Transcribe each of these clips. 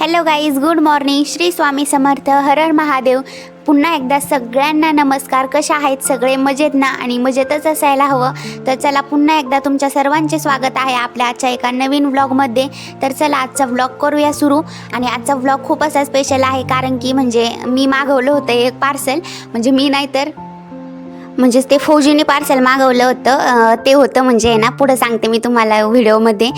Hello guys good morning Shri Swami Samarth हरर महादेव. पुन्हा एकदा सगळ्यांना नमस्कार. कशा आहेत सगळे? मजेत ना? आणि मजेतच असायला हवं? तर चला पुन्हा एकदा तुमच्या सर्वांचे स्वागत आहे आपल्या आजच्या एका नवीन व्लॉगमध्ये तर चला आजचा व्लॉग करूया सुरू. आणि आजचा व्लॉग खूप असा स्पेशल आहे कारण की म्हणजे मी मागवलं होतं एक पार्सल म्हणजे मी नाही तर म्हणजेच ते फौजीने पार्सल मागवलं होतं. ते होतं म्हणजे आहे ना पुढं सांगते मी तुम्हाला व्हिडिओमध्ये.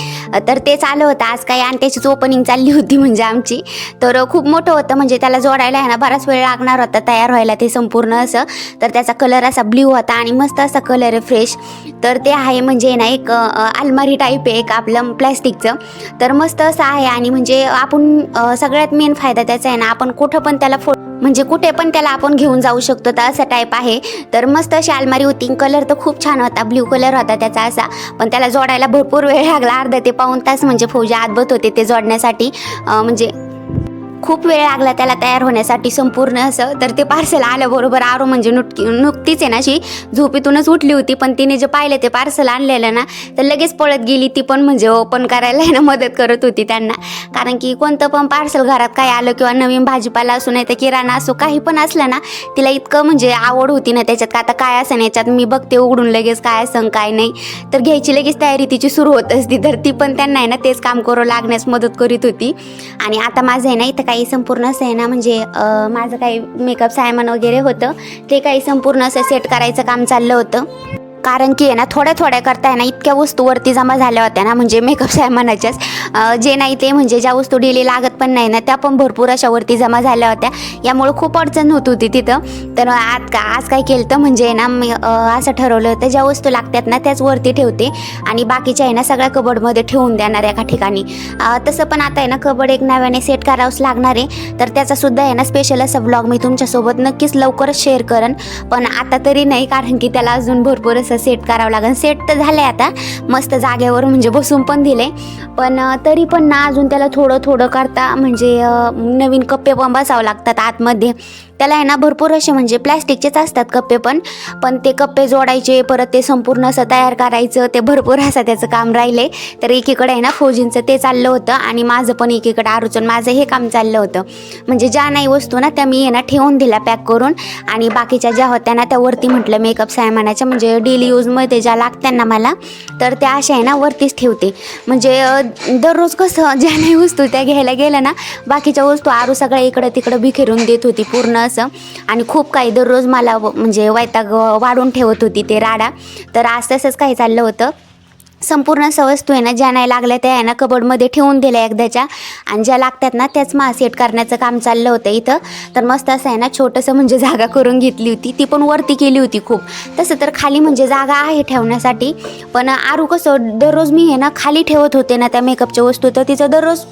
तर तेच आलं होतं. आज काही आणि त्याचीच ओपनिंग चालली होती म्हणजे आमची. तर खूप मोठं होतं म्हणजे त्याला जोडायला आहे ना बराच वेळ लागणार होता तयार व्हायला ते संपूर्ण असं. तर त्याचा कलर असा ब्ल्यू होता आणि मस्त असा कलर आहे फ्रेश तर ते आहे म्हणजे ना एक अलमारी टाईप आहे एक आपलं प्लॅस्टिकचं. तर मस्त असं आहे आणि म्हणजे आपण सगळ्यात मेन फायदा त्याचा आहे ना आपण कुठं पण त्याला फो म्हणजे कुठे पण त्याला आपण घेऊन जाऊ शकतो तर असं टाईप आहे. तर मस्त अशी अलमारी होती. कलर तर खूप छान होता. ब्ल्यू कलर होता त्याचा असा. पण त्याला जोडायला भरपूर वेळ लागला. अर्धा ते पाऊन तास म्हणजे फौजी आदबत होते ते जोडण्यासाठी. म्हणजे खूप वेळ लागला त्याला तयार होण्यासाठी संपूर्ण असं. तर ते पार्सल आल्याबरोबर आरो म्हणजे नुटकी नुकतीच आहे ना अशी. झोपेतूनच उठली होती पण तिने जे पाहिलं ते पार्सल आणलेलं ना तर लगेच पळत गेली. ती पण म्हणजे ओपन करायला आहे ना मदत करत होती त्यांना. कारण की कोणतं पण पार्सल घरात काय आलं किंवा नवीन भाजीपाला असो नाही तर किराणा असो काही पण असलं ना तिला इतकं म्हणजे आवड होती ना त्याच्यात. का आता काय असं याच्यात मी बघते उघडून लगेच काय असं काय नाही. तर घ्यायची लगेच तयारी तिची सुरू होत असती. तर ती पण त्यांना आहे ना तेच काम करू लागण्यास मदत करीत होती. आणि आता माझं आहे ना इथं काही संपूर्ण असं आहे ना म्हणजे माझं काही मेकअप सायमन वगैरे होतं. ते काही संपूर्ण असं सेट करायचं काम चाललं होतं. कारण की आहे ना थोड्या थोड्या करता आहे ना इतक्या वस्तू वरती जमा झाल्या होत्या ना म्हणजे मेकअप सायमानाच्याच जे नाही ते म्हणजे ज्या वस्तू डेली लागत पण नाही ना त्या पण भरपूर अशा वरती जमा झाल्या होत्या. यामुळं खूप अडचण होत होती तिथं. तर आज का आज काय केलं तर म्हणजे आहे ना मी असं ठरवलं होतं ज्या वस्तू लागतात ना त्याच वरती ठेवते. आणि बाकीच्या आहे ना सगळ्या कबडमध्ये ठेवून देणार एका ठिकाणी. तसं पण आता आहे ना कबड एक नव्याने सेट करावंच लागणार आहे. तर त्याचासुद्धा आहे ना स्पेशल असा ब्लॉग मी तुमच्यासोबत नक्कीच लवकरच शेअर करेन. पण आता तरी नाही कारण की त्याला अजून भरपूर असं सेट करावं लागेल सेट तर झालं आहे आता. मस्त जागेवर म्हणजे बसून पण दिले पण तरी पण ना अजून त्याला थोडं थोडं करता म्हणजे नवीन कप्पे पण बसावं लागतात आतमध्ये. त्याला आहे ना भरपूर असे म्हणजे प्लॅस्टिकचेच असतात कप्पे पण. पण ते कप्पे जोडायचे परत ते संपूर्ण असं तयार करायचं ते भरपूर असं त्याचं काम राहिले. तर एकीकडे आहे ना फौजींचं ते चाललं होतं आणि माझं पण एकीकडे आरुचून माझं हे काम चाललं होतं. म्हणजे ज्या नाही वस्तू ना त्या मी आहे ना ठेवून दिल्या पॅक करून. आणि बाकीच्या ज्या होत्या ना त्या वरती म्हटलं मेकअप सायमानाच्या म्हणजे डेली यूजमध्ये ज्या लागत्या ना मला तर त्या अशा आहे ना वरतीच ठेवते. म्हणजे दररोज कसं ज्या नाही वस्तू त्या घ्यायला गेलं ना बाकीच्या वस्तू आरू सगळ्या इकडं तिकडं बिखेरून देत होती पूर्ण. असं. आणि खूप काही दररोज मला म्हणजे वैताग वाढून ठेवत होती ते राडा. तर आज तसंच काही चाललं होतं. संपूर्ण असं वस्तू आहे ना ज्या नाही लागल्या त्या आहे ना कबडमध्ये ठेवून दिल्या एकदाच्या. आणि ज्या लागतात ना त्याच मासेट करण्याचं काम चाललं होतं इथं. तर मस्त असं आहे ना छोटंसं म्हणजे जागा करून घेतली होती. ती पण वरती केली होती खूप. तसं तर खाली म्हणजे जागा आहे ठेवण्यासाठी. पण आरू कसं दररोज मी आहे ना खाली ठेवत होते ना त्या मेकअपच्या वस्तू. तर तिचं दररोज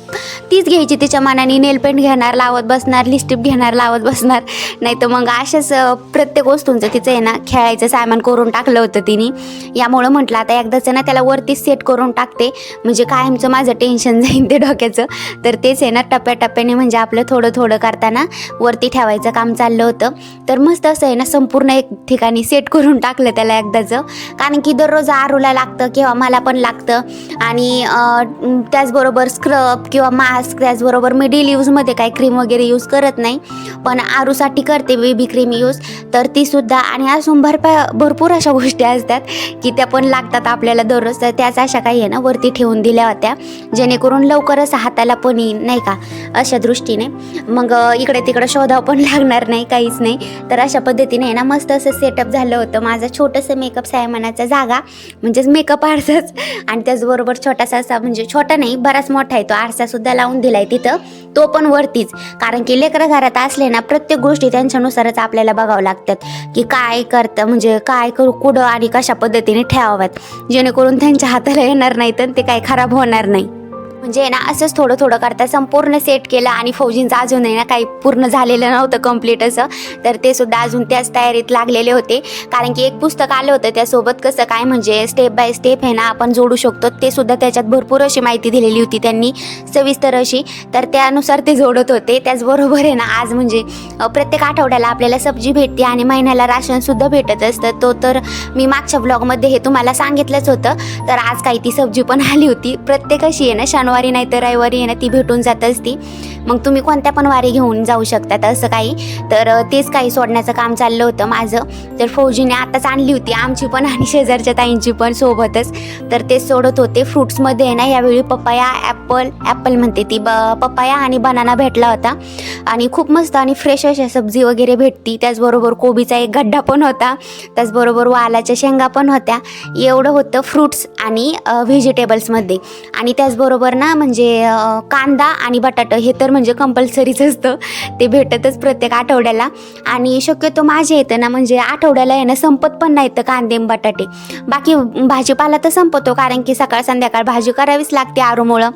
तीच घ्यायची तिच्या मनाने. नेलपेंट घेणार लावत बसणार लिस्टिप घेणार लावत बसणार. नाही तर मग अशाच प्रत्येक वस्तूंचं तिचं आहे ना खेळायचं सामान करून टाकलं होतं तिने. यामुळं म्हटलं आता एकदाचं ना त्याला वरतीच सेट करून टाकते. म्हणजे कायमचं माझं टेन्शन जाईन ते डोक्याचं. तर तेच आहे ना टप्प्याटप्प्याने म्हणजे आपलं थोडं थोडं करताना वरती ठेवायचं काम चाललं होतं. तर मस्त असं आहे ना संपूर्ण एक ठिकाणी सेट करून टाकलं त्याला एकदाचं. कारण की दररोज आरूला लागतं किंवा मला पण लागतं. आणि त्याचबरोबर स्क्रब किंवा मास्क त्याचबरोबर मी डेली यूजमध्ये काही क्रीम वगैरे यूज करत नाही. पण आरूसाठी करते बेबी क्रीम यूज तर तीसुद्धा आणि अजून भरपा भरपूर अशा गोष्टी असतात की त्या पण लागतात आपल्याला दररोज. तर त्याच अशा काही आहे ना वरती ठेवून दिल्या होत्या. जेणेकरून लवकरच हाताला पण येईन नाही का? अशा दृष्टीने. मग इकडे तिकडे शोधावं पण लागणार नाही काहीच नाही. तर अशा पद्धतीने आहे ना मस्त असं सेटअप झालं होतं. माझं छोटंसं मेकअप सायमानाचा जागा म्हणजेच मेकअप आरसाच. आणि त्याचबरोबर छोटासा असा म्हणजे छोटा नाही बराच मोठा आहे तो आरसासुद्धा लावून दिलाय तिथं. तो पण वरतीच. कारण की लेकरं घरात असले ना प्रत्येक गोष्टी त्यांच्यानुसारच आपल्याला बघावं लागतात. की काय करतं म्हणजे काय करू कुठं आणि कशा पद्धतीने ठेवाव्यात. जेणेकरून त्यांच्या हाताला येणार नाही तर ते काय खराब होणार नाही. म्हणजे ना असंच थोडं थोडं करता. संपूर्ण सेट केलं आणि फौजींचं अजून आहे ना काही पूर्ण झालेलं नव्हतं कंप्लीट असं. तर ते सुद्धा अजून त्याच तयारीत लागलेले होते. कारण की एक पुस्तक आलं होतं त्यासोबत कसं काय म्हणजे स्टेप बाय स्टेप आहे ना आपण जोडू शकतो. ते सुद्धा त्याच्यात भरपूर अशी माहिती दिलेली होती त्यांनी सविस्तर अशी. तर त्यानुसार ते जोडत होते. त्याचबरोबर आहे ना आज म्हणजे प्रत्येक आठवड्याला आपल्याला सब्जी भेटते आणि महिन्याला राशनसुद्धा भेटत असतं. तो तर मी मागच्या ब्लॉगमध्ये हे तुम्हाला सांगितलंच होतं. तर आज काही ती सब्जी पण आली होती. प्रत्येक अशी आहे ना शनिवार सोमवारी नाही तर रविवारी आहे ना ती भेटून जात असती. मग तुम्ही कोणत्या पण वारी घेऊन जाऊ शकतात असं काही. तर तेच काही सोडण्याचं काम चाललं होतं माझं. तर फौजीने आताच आणली होती. आमची पण आणि शेजारच्या ताईंची पण सोबतच. तर ते सोडत होते. फ्रुट्समध्ये आहे ना यावेळी पपाया ॲपल ॲपल म्हणते ती. ब पपाया आणि बनाना भेटला होता. आणि खूप मस्त आणि फ्रेश अशा सब्जी वगैरे भेटती. त्याचबरोबर कोबीचा एक गड्डा पण होता. त्याचबरोबर वालाच्या शेंगा पण होत्या. एवढं होतं फ्रुट्स आणि व्हेजिटेबल्समध्ये आणि त्याचबरोबर ना म्हणजे कांदा आणि बटाटं हे तर म्हणजे कंपल्सरीच असतं. ते भेटतच प्रत्येक आठवड्याला. आणि शक्यतो माझे येतं ना म्हणजे आठवड्याला आहे ना संपत पण नाही तर कांदे बटाटे. बाकी भाजीपाला तर संपतो कारण की सकाळ संध्याकाळ भाजी करावीच लागते आरूमुळं.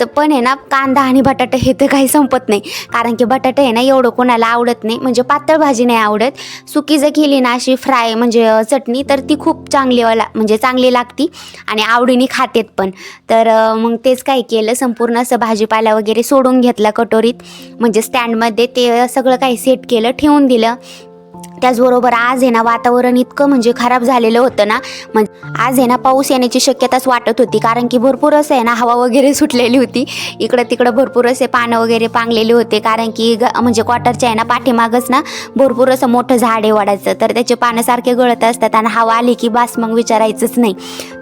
तर पण आहे ना कांदा आणि बटाटे हे तर काही संपत नाही. कारण की बटाटे आहे ना एवढं कोणाला आवडत नाही. म्हणजे पातळ भाजी नाही आवडत. सुकी जर केली ना अशी फ्राय म्हणजे चटणी तर ती खूप चांगली म्हणजे चांगली लागती. आणि आवडीने खातेत पण. तर मग तेच काय केलं संपूर्ण असं भाजीपाला वगैरे सोडून घेतला कटोरीत. म्हणजे स्टँडमध्ये ते सगळं काही सेट केलं ठेवून दिलं. त्याचबरोबर आज आहे ना वातावरण इतकं म्हणजे खराब झालेलं होतं ना. म्हणजे आज आहे ना पाऊस येण्याची शक्यताच वाटत होती. कारण की भरपूर असं आहे ना हवा वगैरे सुटलेली होती. इकडं तिकडं भरपूर असे पानं वगैरे पांगलेले होते. कारण की ग म्हणजे क्वार्टरच्या आहे ना पाठीमागच ना भरपूर असं मोठं झाड आहे वाढायचं तर त्याचे पानं सारखे गळत असतात आणि हवा आली की बास मग विचारायचंच नाही.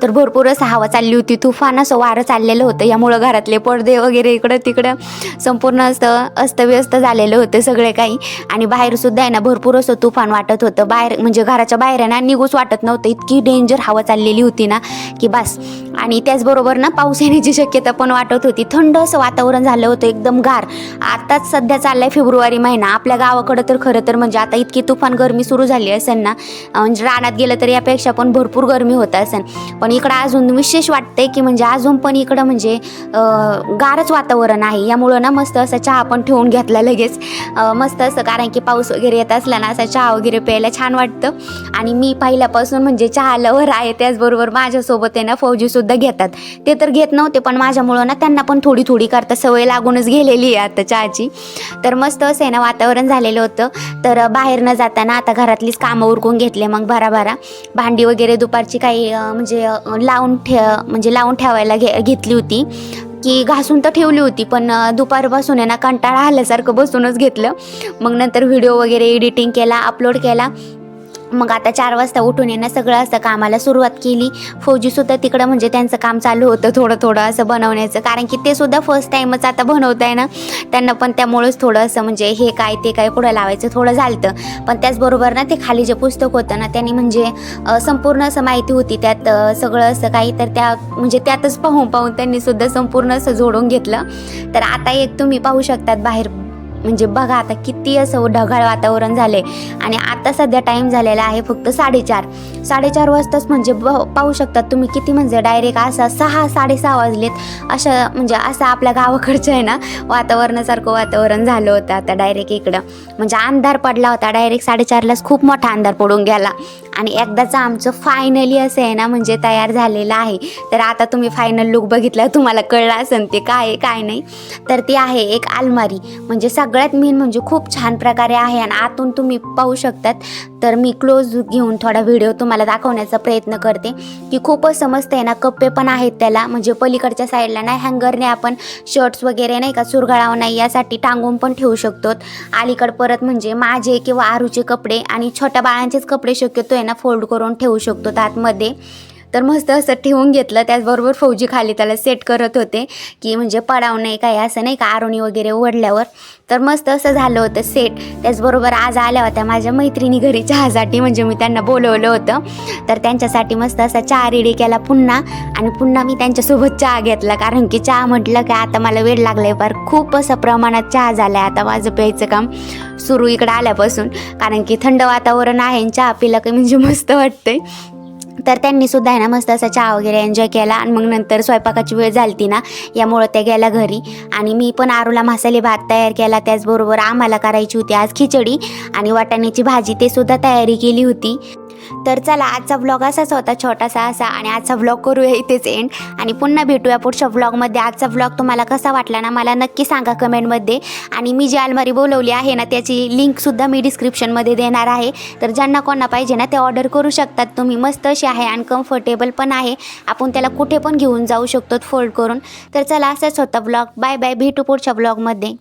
तर भरपूर असं हवा चालली होती. तुफान असं वारं चाललेलं होतं. यामुळं घरातले पडदे वगैरे इकडं तिकडं संपूर्ण असं अस्तव्यस्त झालेलं होतं सगळे काही. आणि बाहेरसुद्धा आहे ना भरपूर असं तुफान वाटत होतं. बाहेर म्हणजे घराच्या बाहेर ना निघूच वाटत नव्हतं. इतकी डेंजर हवा चाललेली होती ना की बस. आणि त्याचबरोबर ना पाऊस येण्याची शक्यता पण वाटत होती. थंड असं वातावरण झालं होतं एकदम गार. आताच सध्या चाललाय फेब्रुवारी महिना. आपल्या गावाकडं तर खरं तर म्हणजे आता इतकी तुफान गरमी सुरू झाली असेल ना म्हणजे रानात गेलं तर यापेक्षा पण भरपूर गरमी होत असेल. पण इकडं अजून विशेष वाटतंय की म्हणजे अजून पण इकडं म्हणजे गारच वातावरण आहे. यामुळं ना मस्त असा चहा पण ठेवून घेतला लगेच. मस्त असं कारण की पाऊस वगैरे येत असला ना असा चहा वगैरे प्यायला छान वाटतं. आणि मी पहिल्यापासून म्हणजे चहा लवर आहे. त्याचबरोबर माझ्यासोबत आहे ना फौजीसुद्धा घेतात. ते तर घेत नव्हते पण माझ्यामुळं ना त्यांना पण थोडी थोडी करता सवय लागूनच गेलेली आहे आता चहाची. तर मस्त असं आहे ना वातावरण झालेलं होतं. तर बाहेर न जाताना आता घरातलीच कामं उरकून घेतले मग भराभरा. भांडी वगैरे दुपारची काही म्हणजे लावून ठे म्हणजे लावून ठेवायला घे घेतली होती. की घासून तर ठेवली होती पण दुपारपासून आहे ना कंटाळा आल्यासारखं बसूनच घेतलं. मग नंतर व्हिडिओ वगैरे एडिटिंग केला अपलोड केला. मग आता चार वाजता उठून येणं सगळं असं कामाला सुरुवात केली. फौजीसुद्धा तिकडं म्हणजे त्यांचं काम चालू होतं थोडं थोडं असं बनवण्याचं. कारण की ते सुद्धा फर्स्ट टाईमच आता बनवत आहे ना. त्यांना पण त्यामुळेच थोडं असं म्हणजे हे काय ते काय पुढं लावायचं थोडं झालतं. पण त्याचबरोबर ना ते खाली जे पुस्तक होतं ना त्यांनी म्हणजे संपूर्ण असं माहिती होती. त्यात सगळं असं काही तर त्या म्हणजे त्यातच पाहून पाहून त्यांनी सुद्धा संपूर्ण असं जोडून घेतलं. तर आता एक तुम्ही पाहू शकतात बाहेर म्हणजे बघा आता किती असं ढगाळ वातावरण झाले आणि आता सध्या टाईम झालेला आहे फक्त साडेचार. साडेचार वाजताच म्हणजे ब पाहू शकतात तुम्ही किती म्हणजे डायरेक्ट असा सहा साडेसहा वाजलेत. अशा म्हणजे असं आपल्या गावाकडचं आहे ना वातावरणासारखं वातावरण झालं होतं आता डायरेक्ट इकडं. म्हणजे अंधार पडला होता डायरेक्ट साडेचारलाच खूप मोठा अंधार पडून गेला. आणि एकदाचं आमचं फायनली असं आहे ना म्हणजे तयार झालेलं आहे. तर आता तुम्ही फायनल लुक बघितला तुम्हाला कळलं असेल ते काय आहे काय नाही. तर ती आहे एक अलमारी. म्हणजे सग सगळ्यात मेन म्हणजे खूप छान प्रकारे आहे आणि आतून तुम्ही पाहू शकतात. तर मी क्लोज घेऊन थोडा व्हिडिओ तुम्हाला दाखवण्याचा प्रयत्न करते. की खूपच समजते आहे ना कप्पे पण आहेत त्याला. म्हणजे पलीकडच्या साईडला नाही हँगरने आपण शर्ट्स वगैरे नाही का चुरगाळावं नाही यासाठी टांगून पण ठेवू शकतो. अलीकड परत म्हणजे माझे किंवा आरूचे कपडे आणि छोट्या बाळांचेच कपडे शक्यतो आहे ना फोल्ड करून ठेवू शकतो आतमध्ये. तर मस्त असं ठेवून घेतलं. त्याचबरोबर फौजी खाली त्याला सेट करत होते की म्हणजे पडाव नाही काय असं नाही का आरोणी वगैरे ओढल्यावर. तर मस्त असं झालं होतं सेट त्याचबरोबर आज आल्या होत्या माझ्या मैत्रिणी घरी चहासाठी म्हणजे मी त्यांना बोलवलं होतं. तर त्यांच्यासाठी मस्त असा चहा रेडी केला पुन्हा. आणि पुन्हा मी त्यांच्यासोबत चहा घेतला कारण की चहा म्हटलं की आता मला वेळ लागलाय फार. खूप असं प्रमाणात चहा झाला आहे आता माझं प्यायचं काम सुरू इकडं आल्यापासून. कारण की थंड वातावरण आहे आणि चहा पिला की म्हणजे मस्त वाटतंय. तर त्यांनी सुद्धा आहे ना मस्त असा चहा वगैरे एन्जॉय केला. आणि मग नंतर स्वयंपाकाची वेळ झालती ना यामुळं त्या गेल्या घरी. आणि मी पण आरूला मसाले भात तयार केला. त्याचबरोबर आम्हाला करायची होती आज खिचडी. आणि वाटाण्याची भाजी ते सुद्धा तयारी केली होती. तर चला आजचा ब्लॉग असाच होता छोटासा असा. आणि आजचा ब्लॉग करूया इथेच एंड आणि पुन्हा भेटूया पुढच्या ब्लॉगमध्ये आजचा ब्लॉग तुम्हाला कसा वाटला ना मला नक्की सांगा कमेंटमध्ये आणि मी जी अलमारी बोलवली आहे ना त्याची लिंकसुद्धा मी डिस्क्रिप्शनमध्ये देणार आहे. तर ज्यांना कोणा पाहिजे ना ते ऑर्डर करू शकतात. तुम्ही मस्त अशी आहे आणि कम्फर्टेबल पण आहे. आपण त्याला कुठे पण घेऊन जाऊ शकतो फोल्ड करून. तर चला असंच होतं ब्लॉग बाय बाय भेटू पुढच्या ब्लॉगमध्ये